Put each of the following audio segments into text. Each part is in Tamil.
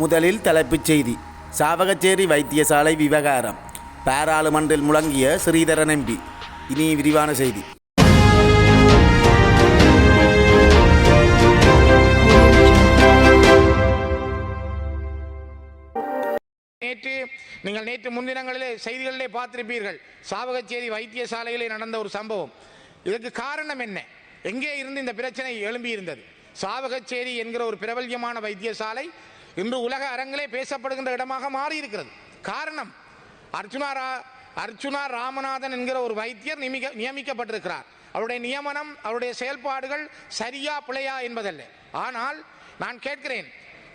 முதலில் தலைப்புச் செய்தி. சாவகச்சேரி வைத்தியசாலை விவகாரம். பாராளுமன்றில் முழங்கிய ஸ்ரீதரன் எம்பி. இனி விரிவான செய்தி. நேற்று நீங்கள் நேற்று முன்தினங்களிலே செய்திகளிலே பார்த்திருப்பீர்கள். சாவகச்சேரி வைத்தியசாலையிலே நடந்த ஒரு சம்பவம். இதற்கு காரணம் என்ன? எங்கே இருந்து இந்த பிரச்சனை எழும்பி இருந்தது சாவகச்சேரி என்கிற ஒரு பிரபல்யமான வைத்தியசாலை இன்று உலக அரங்கிலே பேசப்படுகின்ற இடமாக மாறியிருக்கிறது. காரணம் அர்ச்சுனா ரா அர்ச்சுனா ராமநாதன் என்கிற ஒரு வைத்தியர் நியமிக்க நியமிக்கப்பட்டிருக்கிறார். அவருடைய நியமனம் அவருடைய செயல்பாடுகள் சரியா பிழையா என்பதல்ல. ஆனால் நான் கேட்கிறேன்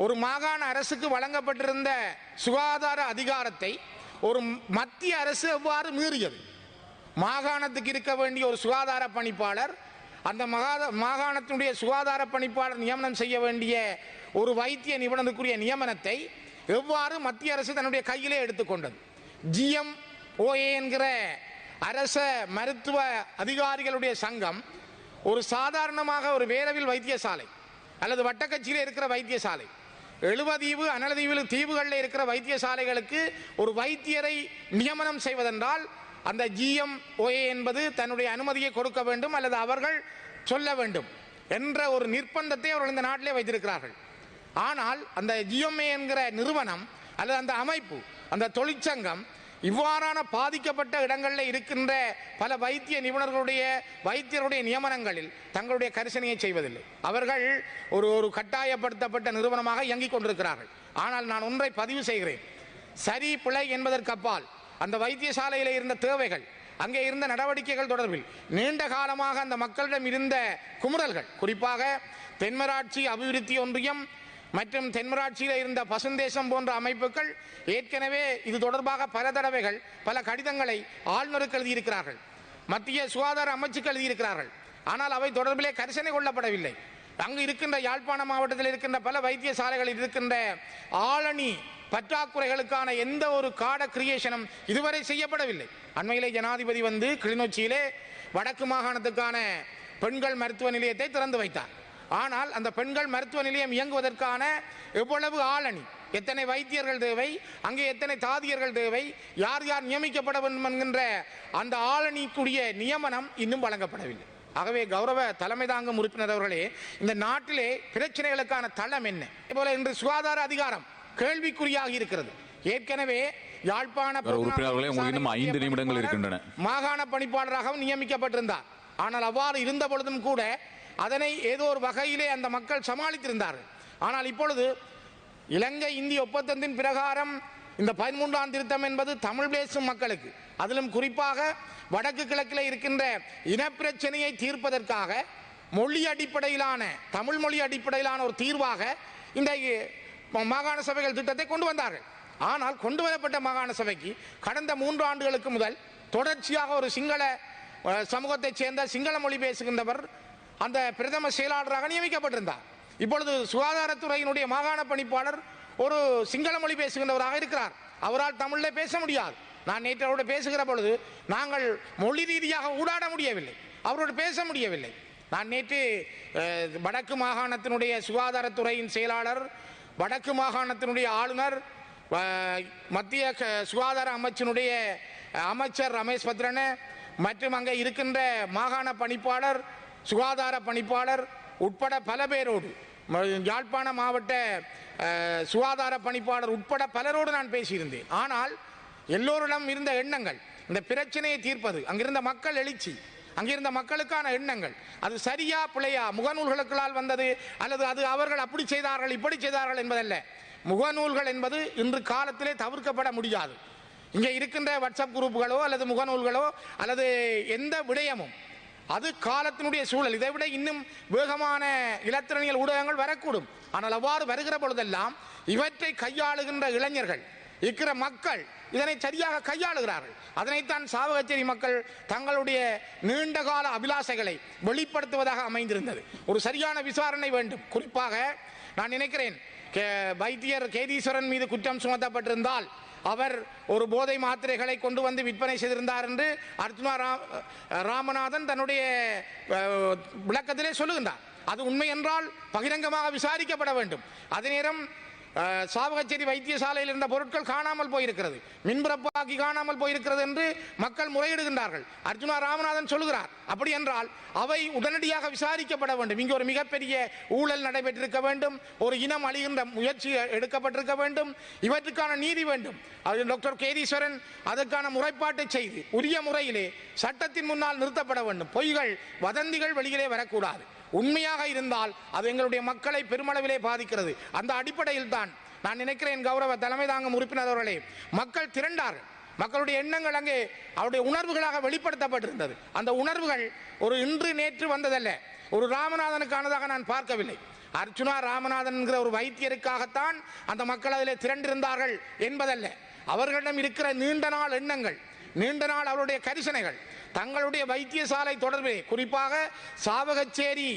ஒரு மாகாண அரசுக்கு வழங்கப்பட்டிருந்த சுகாதார அதிகாரத்தை ஒரு மத்திய அரசு எவ்வாறு மீறியது? மாகாணத்துக்கு இருக்க வேண்டிய ஒரு சுகாதார பணிப்பாளர் அந்த மகாத மாகாணத்தினுடைய சுகாதார பணிப்பாளர் நியமனம் செய்ய வேண்டிய ஒரு வைத்திய நிபுணருக்குரிய நியமனத்தை எவ்வாறு மத்திய அரசு தன்னுடைய கையிலே எடுத்துக்கொண்டது? ஜிஎம் ஓஏ என்கிற அரச மருத்துவ அதிகாரிகளுடைய சங்கம் ஒரு சாதாரணமாக ஒரு வேரவில் வைத்தியசாலை அல்லது வட்டக்கட்சியில் இருக்கிற வைத்தியசாலை எழுவதீவு அனலதீவு தீவுகளில் இருக்கிற வைத்தியசாலைகளுக்கு ஒரு வைத்தியரை நியமனம் செய்வதென்றால் அந்த ஜிஎம் ஓஏ என்பது தன்னுடைய அனுமதியை கொடுக்க வேண்டும் அல்லது அவர்கள் சொல்ல வேண்டும் என்ற ஒரு நிர்பந்தத்தை அவர்கள் இந்த நாட்டிலே வைத்திருக்கிறார்கள். ஆனால் அந்த ஜிஎம்ஏ என்கிற நிறுவனம் அல்லது அந்த அமைப்பு அந்த தொழிற்சங்கம் இவ்வாறான பாதிக்கப்பட்ட இடங்களில் இருக்கின்ற பல வைத்திய நிபுணர்களுடைய வைத்தியருடைய நியமனங்களில் தங்களுடைய கரிசனையை செய்வதில்லை. அவர்கள் ஒரு ஒரு கட்டாயப்படுத்தப்பட்ட நிறுவனமாக இயங்கிக் கொண்டிருக்கிறார்கள். ஆனால் நான் ஒன்றை பதிவு செய்கிறேன். சரி பிழை என்பதற்கு அப்பால் அந்த வைத்தியசாலையில் இருந்த தேவைகள் அங்கே இருந்த நடவடிக்கைகள் தொடர்பில் நீண்ட காலமாக அந்த மக்களிடம் இருந்த குமுறல்கள் குறிப்பாக தென்மராட்சி அபிவிருத்தி ஒன்றியம் மற்றும் தென்மராட்சியில் இருந்த பசுந்தேசம் போன்ற அமைப்புகள் ஏற்கனவே இது தொடர்பாக பல தடவைகள் பல கடிதங்களை ஆளுநருக்கு எழுதியிருக்கிறார்கள். மத்திய சுகாதார அமைச்சுக்கு எழுதியிருக்கிறார்கள். ஆனால் அவை தொடர்பிலே கரிசனை கொள்ளப்படவில்லை. அங்கு இருக்கின்ற யாழ்ப்பாண மாவட்டத்தில் இருக்கின்ற பல வைத்தியசாலைகளில் இருக்கின்ற ஆளணி பற்றாக்குறைகளுக்கான எந்த ஒரு காட கிரியேஷனும் இதுவரை செய்யப்படவில்லை. அண்மையிலே ஜனாதிபதி வந்து கிளிநொச்சியிலே வடக்கு மாகாணத்துக்கான பெண்கள் மருத்துவ நிலையத்தை திறந்து வைத்தார். ஆனால் அந்த பெண்கள் மருத்துவ நிலையம் இயங்குவதற்கான எவ்வளவு ஆளணி எத்தனை வைத்தியர்கள் தேவை அங்கே எத்தனை தாதியர்கள் தேவை யார் யார் நியமிக்கப்பட வேண்டும் என்கின்ற அந்த ஆளணிக்குரிய நியமனம் இன்னும் வழங்கப்படவில்லை. ஆகவே கௌரவ தலைமை தாங்கும் உறுப்பினர் அவர்களே இந்த நாட்டிலே பிரச்சனைகளுக்கான தளம் என்ன? போல இன்று சுகாதார அதிகாரம் கேள்விக்குறியாகி இருக்கிறது. ஏற்கனவே யாழ்ப்பாண கௌரவ உறுப்பினர்களே, உங்களுக்கு இன்னும் ஐந்து நிமிடங்கள் இருக்கின்றன. மாகாண பணிப்பாளராகவும் நியமிக்கப்பட்டிருந்தார். ஆனால் அவ்வாறு இருந்த பொழுதும் கூட அதனை ஏதோ ஒரு வகையிலே அந்த மக்கள் சமாளித்திருந்தார்கள். ஆனால் இப்பொழுது இலங்கை இந்திய ஒப்பந்தத்தின் பிரகாரம் இந்த பதிமூன்றாம் திருத்தம் என்பது தமிழ் பேசும் மக்களுக்கு அதிலும் குறிப்பாக வடக்கு கிழக்கில் இருக்கின்ற இனப்பிரச்சனையை தீர்ப்பதற்காக மொழி அடிப்படையிலான தமிழ் மொழி அடிப்படையிலான ஒரு தீர்வாக இந்த மாகாண சபைகள் திட்டத்தை கொண்டு வந்தார்கள். ஆனால் கொண்டு வரப்பட்ட மாகாண சபைக்கு கடந்த மூன்று ஆண்டுகளுக்கு முதல் தொடர்ச்சியாக ஒரு சிங்கள சமூகத்தைச் சேர்ந்த சிங்கள மொழி பேசுகின்றவர் அந்த பிரதம செயலாளராக நியமிக்கப்பட்டிருந்தார். இப்பொழுது சுகாதாரத்துறையினுடைய மாகாண பணிப்பாளர் ஒரு சிங்கள மொழி பேசுகின்றவராக இருக்கிறார். அவரால் தமிழில் பேச முடியாது. நான் நேற்று அவரோட பேசுகிற பொழுது நாங்கள் மொழி ரீதியாக ஊடாட முடியவில்லை. அவரோடு பேச முடியவில்லை. நான் நேற்று வடக்கு மாகாணத்தினுடைய சுகாதாரத்துறையின் செயலாளர் வடக்கு மாகாணத்தினுடைய ஆளுநர் மத்திய சுகாதார அமைச்சினுடைய அமைச்சர் ரமேஷ் பத்ரன மற்றும் அங்கே இருக்கின்ற மாகாண பணிப்பாளர் சுகாதார பணிப்பாளர் உட்பட பல பேரோடு யாழ்ப்பாண மாவட்ட சுகாதார பணிப்பாளர் உட்பட பலரோடு நான் பேசியிருந்தேன். ஆனால் எல்லோரிடம் இருந்த எண்ணங்கள் இந்த பிரச்சனையை தீர்ப்பது அங்கிருந்த மக்கள் எழுச்சி அங்கிருந்த மக்களுக்கான எண்ணங்கள் அது சரியா பிழையா முகநூல்களுக்களால் வந்தது அல்லது அது அவர்கள் அப்படி செய்தார்கள் இப்படி செய்தார்கள் என்பதல்ல. முகநூல்கள் என்பது இன்று காலத்திலே தவிர்க்கப்பட முடியாது. இங்கே இருக்கின்ற வாட்ஸ்அப் குரூப்புகளோ அல்லது முகநூல்களோ அல்லது எந்த விடயமும் அது காலத்தினுடைய சூழல். இதை விட இன்னும் வேகமான இலத்திரனியல் ஊடகங்கள் வரக்கூடும். ஆனால் அவ்வாறு வருகிற பொழுதெல்லாம் இவற்றை கையாளுகின்ற இளைஞர்கள் இருக்கிற மக்கள் இதனை சரியாக கையாளுகிறார்கள். அதனைத்தான் சாவகச்சேரி மக்கள் தங்களுடைய நீண்டகால அபிலாசைகளை வெளிப்படுத்துவதாக அமைந்திருந்தது. ஒரு சரியான விசாரணை வேண்டும். குறிப்பாக நான் நினைக்கிறேன் கே- வைத்தியர் கேதீஸ்வரன் மீது குற்றம் சுமத்தப்பட்டிருந்தால் அவர் ஒரு போதை மாத்திரைகளை கொண்டு வந்து விற்பனை செய்திருந்தார் என்று அர்ஜுனா ரா- ராமநாதன் தன்னுடைய விளக்கத்திலே சொல்லுகின்றார். அது உண்மை என்றால் பகிரங்கமாக விசாரிக்கப்பட வேண்டும். அதே நேரம் சாவகச்சேரி வைத்தியசாலையில் இருந்த பொருட்கள் காணாமல் போயிருக்கிறது. மின்புறப்பாக்கி காணாமல் போயிருக்கிறது என்று மக்கள் முறையிடுகின்றார்கள். அர்ஜுனா ராமநாதன் சொல்கிறார் அப்படி என்றால் அவை உடனடியாக விசாரிக்கப்பட வேண்டும். இங்கே ஒரு மிகப்பெரிய ஊழல் நடைபெற்றிருக்க வேண்டும். ஒரு இனம் அழிகின்ற முயற்சி எடுக்கப்பட்டிருக்க வேண்டும். இவற்றுக்கான நீதி வேண்டும். அது டாக்டர் கேதீஸ்வரன் அதற்கான முறைப்பாட்டை செய்து உரிய முறையிலே சட்டத்தின் முன்னால் நிறுத்தப்பட வேண்டும். பொய்கள் வதந்திகள் வெளியிலே வரக்கூடாது. உண்மையாக இருந்தால் அது எங்களுடைய மக்களை பெருமளவிலே பாதிக்கிறது. அந்த அடிப்படையில் தான் நான் நினைக்கிறேன் கௌரவ தலைமை தாங்கும் உறுப்பினர் அவர்களே மக்கள் திரண்டார்கள் மக்களுடைய எண்ணங்கள் அங்கே அவருடைய உணர்வுகளாக வெளிப்படுத்தப்பட்டிருந்தது. அந்த உணர்வுகள் ஒரு இன்று நேற்று வந்ததல்ல ஒரு ராமநாதனுக்கானதாக நான் பார்க்கவில்லை. அர்ச்சுனா ராமநாதன் என்கிற ஒரு வைத்தியருக்காகத்தான் அந்த மக்கள் அதில் திரண்டிருந்தார்கள் என்பதல்ல. அவர்களிடம் இருக்கிற நீண்ட நாள் எண்ணங்கள் நீண்ட நாள் அவருடைய கரிசனைகள் தங்களுடைய வைத்தியசாலை தொடர்பு. குறிப்பாக சாவகச்சேரி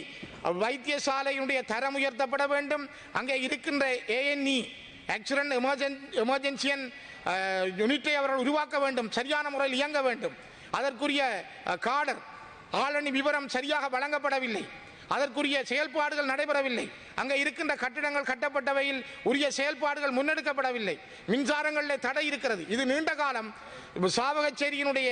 வைத்தியசாலையினுடைய தரம் உயர்த்தப்பட வேண்டும். அங்கே இருக்கின்ற ஏஎன்இ ஆக்சிடென்ட் எமர்ஜென் எமர்ஜென்சியன் யூனிட்டை அவர்கள் உருவாக்க வேண்டும். சரியான முறையில் இயங்க வேண்டும். அதற்குரிய காடர் ஆளணி விவரம் சரியாக வழங்கப்படவில்லை. அதற்குரிய செயல்பாடுகள் நடைபெறவில்லை. அங்கே இருக்கின்ற கட்டிடங்கள் கட்டப்பட்டவையில் உரிய செயல்பாடுகள் முன்னெடுக்கப்படவில்லை. மின்சாரங்களில் தடை இருக்கிறது. இது நீண்ட காலம் சாவகச்சேரியினுடைய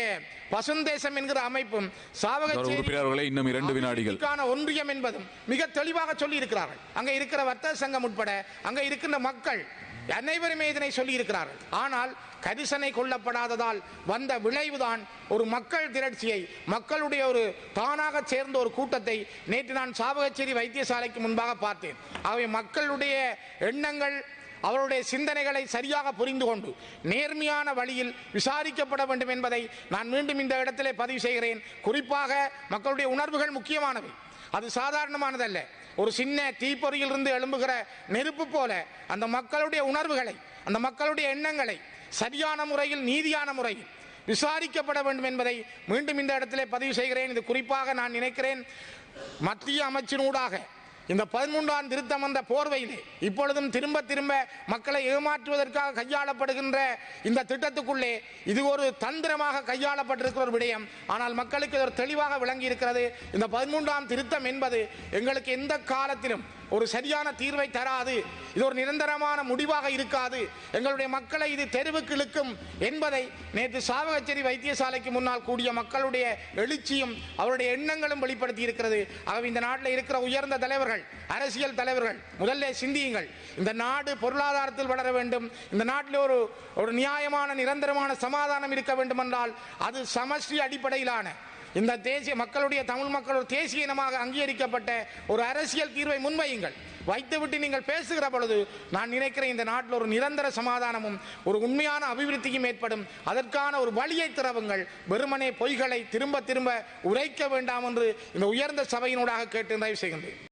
பசுந்தேசம் என்கிற அமைப்பும் அவர்களே, இன்னும் இரண்டு வினாடிகள். ஒன்றியம் என்பதும் மிக தெளிவாக சொல்லி இருக்கிறார்கள் அங்கே இருக்கிற வர்த்தக சங்கம் உட்பட அங்கே இருக்கின்ற மக்கள் அனைவருமே இதனை சொல்லியிருக்கிறார்கள். ஆனால் கரிசனை கொல்லப்படாததால் வந்த விளைவுதான் ஒரு மக்கள் திரட்சியை மக்களுடைய ஒரு தானாக சேர்ந்த ஒரு கூட்டத்தை நேற்று நான் சாபகச்சேரி வைத்தியசாலைக்கு முன்பாக பார்த்தேன். அவை மக்களுடைய எண்ணங்கள் அவருடைய சிந்தனைகளை சரியாக புரிந்து கொண்டு நேர்மையான வழியில் விசாரிக்கப்பட வேண்டும் என்பதை நான் மீண்டும் இந்த இடத்திலே பதிவு செய்கிறேன். குறிப்பாக மக்களுடைய உணர்வுகள் முக்கியமானவை. அது சாதாரணமானதல்ல. ஒரு சின்ன தீப்பொறியிலிருந்து எழும்புகிற நெருப்பு போல அந்த மக்களுடைய உணர்வுகளை அந்த மக்களுடைய எண்ணங்களை சரியான முறையில் நீதியான முறையில் விசாரிக்கப்பட வேண்டும் என்பதை மீண்டும் இந்த இடத்திலே பதிவு செய்கிறேன். இது குறிப்பாக நான் நினைக்கிறேன் மத்திய அமைச்சினூடாக இந்த பதிமூன்றாம் திருத்தம் வந்த போர்வையிலே இப்பொழுதும் திரும்ப திரும்ப மக்களை ஏமாற்றுவதற்காக கையாளப்படுகின்ற இந்த திட்டத்துக்குள்ளே இது ஒரு தந்திரமாக கையாளப்பட்டிருக்கிற ஒரு விடயம். ஆனால் மக்களுக்கு இது ஒரு தெளிவாக விளங்கி இருக்கிறது இந்த பதிமூன்றாம் திருத்தம் என்பது எங்களுக்கு எந்த காலத்திலும் ஒரு சரியான தீர்வை தராது. இது ஒரு நிரந்தரமான முடிவாக இருக்காது. எங்களுடைய மக்களை இது தெருவுக்கு இழுக்கும் என்பதை நேற்று சாவகச்சேரி வைத்தியசாலைக்கு முன்னால் கூடிய மக்களுடைய எழுச்சியும் அவருடைய எண்ணங்களும் வெளிப்படுத்தி இருக்கிறது. ஆகவே இந்த நாட்டில் இருக்கிற உயர்ந்த தலைவர்கள் அரசியல் தலைவர்கள் முதல்ல சிந்தியுங்கள். இந்த நாடு பொருளாதாரத்தில் வளர வேண்டும். இந்த நாட்டில் ஒரு ஒரு நியாயமான நிரந்தரமான சமாதானம் இருக்க வேண்டும் என்றால் அது சமஷ்டி அடிப்படையிலான இந்த தேசிய மக்களுடைய தமிழ் மக்கள் ஒரு தேசிய இனமாக அங்கீகரிக்கப்பட்ட ஒரு அரசியல் தீர்வை முன்வையுங்கள். வைத்துவிட்டு நீங்கள் பேசுகிற பொழுது நான் நினைக்கிறேன் இந்த நாட்டில் ஒரு நிரந்தர சமாதானமும் ஒரு உண்மையான அபிவிருத்தியும் ஏற்படும். அதற்கான ஒரு வழியை திறவுங்கள். வெறுமனே பொய்களை திரும்ப திரும்ப உரைக்க வேண்டாம் என்று இந்த உயர்ந்த சபையினூடாக கேட்டு நிறைவு செய்கின்றேன்.